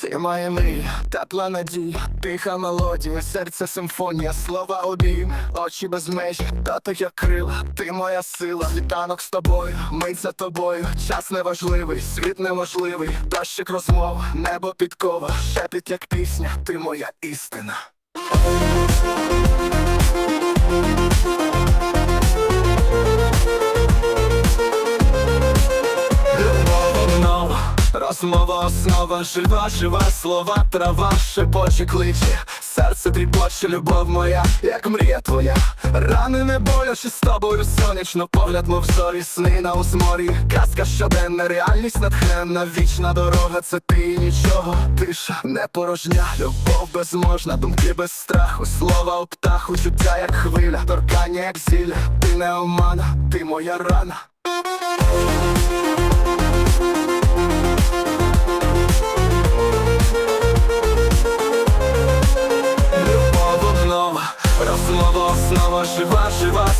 Ти моя мрія, тепла надія, тиха мелодія, серце симфонія, слова обійм, очі без меж, дотик як крила, ти моя сила, світанок з тобою, мить за тобою, час неважливий, світ неможливий, дощик розмова, небо підкова, шепіт як пісня, ти моя істина. Розмова основа, жива, жива слова, трава, шепоче кличе, серце тріпоче, любов моя, як мрія твоя, рани не боляче з тобою, сонячно, погляд, мов зорі, сни на узморі, казка щоденна, реальність натхненна, вічна дорога, це ти і нічого, тиша, не порожня, любов безможна, думки без страху, слова у птаху, чуття як хвиля, торкання як зілля, ти не омана, ти моя рана.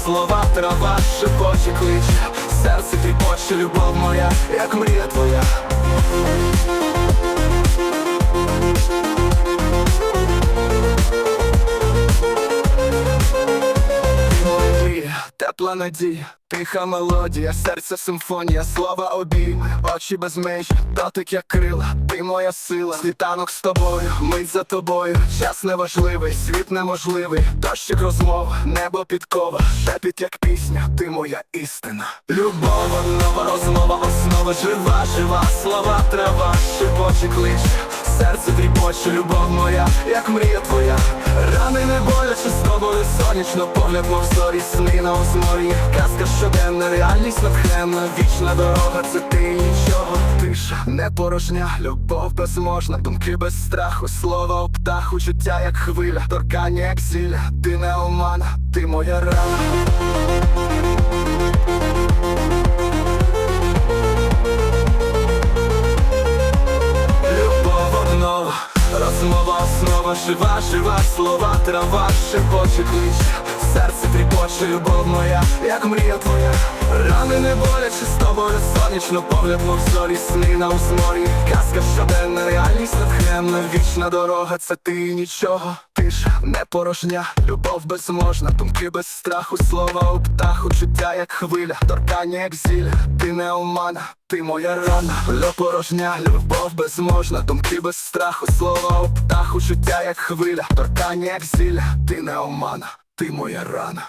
Слова, трава, шепоче кличе, серце тріпоче, любов моя, як мрія твоя. Тепла надія, тиха мелодія, серце симфонія, слова обійми, очі без меж, дотик як крила, ти моя сила, світанок з тобою, мить за тобою, час неважливий, світ неможливий, дощик розмова, небо підкова, шепіт як пісня, ти моя істина. Любов, нова розмова, основа. Жива, жива, слова, трава, шепоче кличе, серце тріпоче, любов моя, як мрія твоя, рани не боляче з тобою сонячно, погляд, мов зорі, сни на озморі, казка щоденна, реальність натхненна, вічна дорога, це ти нічого, тиша, не порожня, любов безможна, думки без страху, слова у птаху, чуття як хвиля, торкання як зілля, ти не омана, ти моя рана. Жива, жива слова, трава, шепоче кличе, серце тріпоче, любов моя, як мрія твоя, рани не боляче з тобою, сонячно, погляд, мов зорі, сни на узморі, казка натхненна, вічна дорога, це ти нічого, тиша, не порожня, любов безможна, думки без страху, слова у птаху, чуття як хвиля, торкання як зілля, ти не омана, ти моя рана, Льо порожня, любов безможна, думки без страху, слова у птаху, чуття як хвиля, торкання як зілля, ти не омана, ти моя рана.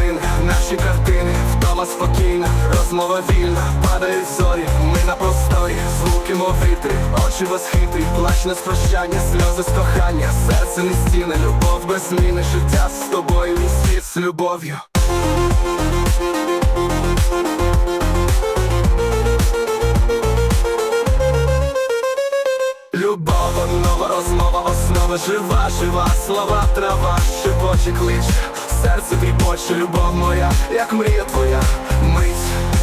Теплі наші картини, вдома спокійна, розмова вільна, падають зорі, ми на просторі, звуки мов вітри, очі восхитрі, плач не з прощання, сльози з кохання, серце не стіни, любов без зміни, життя з тобою, і світ з любов'ю. Любов, нова розмова, основа жива, жива, слова, трава, шепоче кличе, серце тріпоче, любов моя, як мрія твоя, мить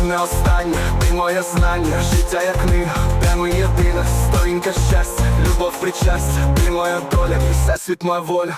не остання, ти моє знання, життя як книга, де ми єдина, сторінка щастя, любов причастя, ти моя доля, всесвіт моя воля.